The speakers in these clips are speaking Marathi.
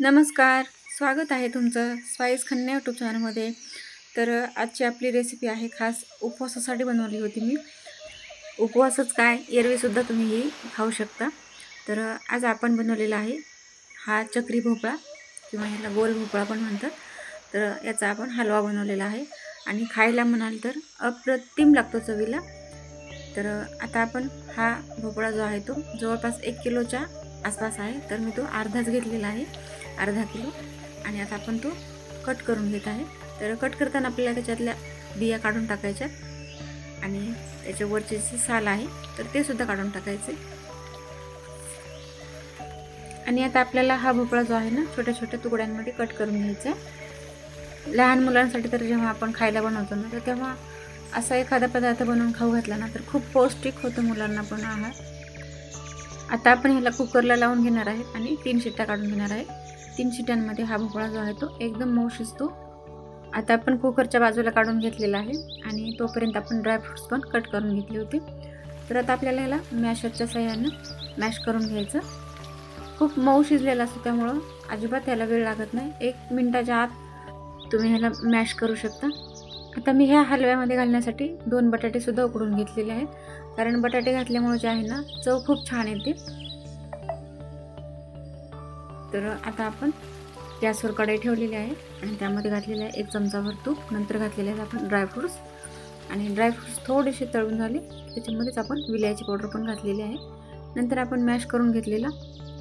नमस्कार. स्वागत आहे तुमचं स्वाईस खन्ने यूट्यूब चॅनलमध्ये तर आजची आपली रेसिपी आहे खास उपवासासाठी बनवली होती मी. उपवासच काय एरवीसुद्धा तुम्ही ही खाऊ शकता. तर आज आपण बनवलेला आहे हा चक्री भोपळा किंवा ह्याला गोल भोपळा पण म्हणतात. तर याचा आपण हलवा बनवलेला आहे. आणि खायला म्हणाल तर अप्रतिम लागतो चवीला. तर आता आपण हा भोपळा जो आहे तो जवळपास एक किलोच्या आसपास आहे. तर मी तो अर्धाच घेतलेला आहे. अर्धा किलो. आणि आता आपण तो कट करून घेत आहे. तर कट करताना आपल्याला त्याच्यातल्या बिया काढून टाकायच्या आणि त्याच्यावरचे जे साल आहे तर ते सुद्धा काढून टाकायचे. आणि आता आपल्याला हा भोपळा जो आहे ना छोट्या छोट्या तुकड्यांमध्ये कट करून घ्यायचा लहान मुलांसाठी तर जेव्हा आपण खायला बनवतो ना तर तेव्हा असा एखादा पदार्थ बनवून खाऊ घातला ना तर खूप पौष्टिक होतं मुलांना पण आहार. आता आपण ह्याला कुकरला लावून घेणार आहे आणि तीन शिट्ट्या काढून घेणार आहे. तीन शिट्यांमध्ये हा भोपळा जो आहे तो एकदम मऊ शिजतो. आता आपण कुकरच्या बाजूला काढून घेतलेला आहे आणि तोपर्यंत आपण ड्रायफ्रुट्स पण कट करून घेतले होते. तर आता आपल्याला ह्याला मॅशरच्या सहाय्यानं मॅश करून घ्यायचं. खूप मऊ शिजलेलं असतो त्यामुळं अजिबात ह्याला वेळ लागत नाही. एक मिनटाच्या आत तुम्ही ह्याला मॅश करू शकता. आता मी ह्या हलव्यामध्ये घालण्यासाठी दोन बटाटेसुद्धा उकडून घेतलेले आहेत. कारण बटाटे घातल्यामुळे जे आहे ना चव खूप छान येते. तर आता आपण गॅसवर कढई ठेवलेली आहे आणि त्यामध्ये घातलेलं आहे एक चमचाभर तूप नंतर घातलेले आहेत आपण ड्रायफ्रूट्स आणि ड्रायफ्रूट्स थोडेसे तळून झाले. त्याच्यामध्येच आपण विलायची पावडर पण घातलेली आहे. नंतर आपण मॅश करून घेतलेला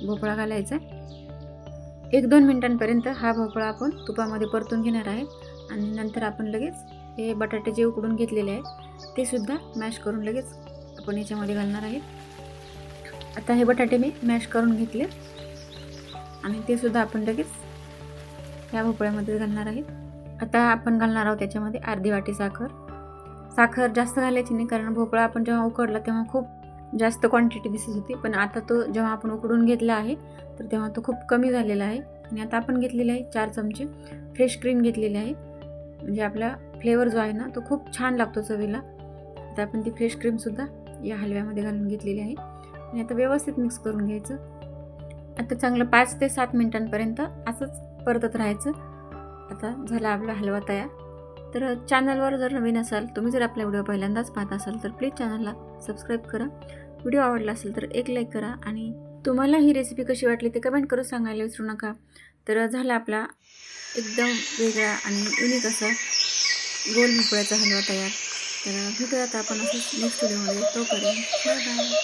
भोपळा घालायचा आहे. एक दोन मिनटांपर्यंत हा भोपळा आपण तुपामध्ये परतून घेणार आहे. आणि नंतर आपण लगेच हे बटाटे जे उकडून घेतलेले आहेत ते सुद्धा मॅश करून लगेच आपण याच्यामध्ये घालणार आहे. आता हे बटाटे मी मॅश करून घेतले. आणि ते सुद्धा आपण लगेच या भोपळ्यामध्ये घालणार आहेत. आता आपण घालणार आहोत त्याच्यामध्ये अर्धी वाटी साखर. साखर जास्त घालायची नाही कारण भोपळा आपण जेव्हा उकडला तेव्हा खूप जास्त क्वांटिटी दिसत होती. पण आता तो जेव्हा आपण उकडून घेतला आहे तर तेव्हा तो खूप कमी झालेला आहे. आणि आता आपण घेतलेला आहे चार चमचे फ्रेश क्रीम घेतलेली आहे. म्हणजे आपला फ्लेवर जो आहे ना तो खूप छान लागतो चवीला. आता आपण ती फ्रेश क्रीमसुद्धा या हलव्यामध्ये घालून घेतलेली आहे. आणि आता व्यवस्थित मिक्स करून घ्यायचं. आता चांगलं पाच ते सात मिनिटांपर्यंत असंच परतत राहायचं. आता झाला आपला हलवा तयार. तर चॅनलवर जर नवीन असाल तुम्ही जर आपला व्हिडिओ पहिल्यांदाच पाहत असाल तर प्लीज चॅनलला सबस्क्राईब करा. व्हिडिओ आवडला असेल तर एक लाईक करा आणि तुम्हाला ही रेसिपी कशी वाटली ते कमेंट करून सांगायला विसरू नका. तर झाला आपला एकदम वेगळा आणि युनिक असा गोल भोपळ्याचा हलवा तयार. तर भेटूयात आपण असंच नेक्स्ट व्हिडिओमध्ये तोपर्यंत बाय बाय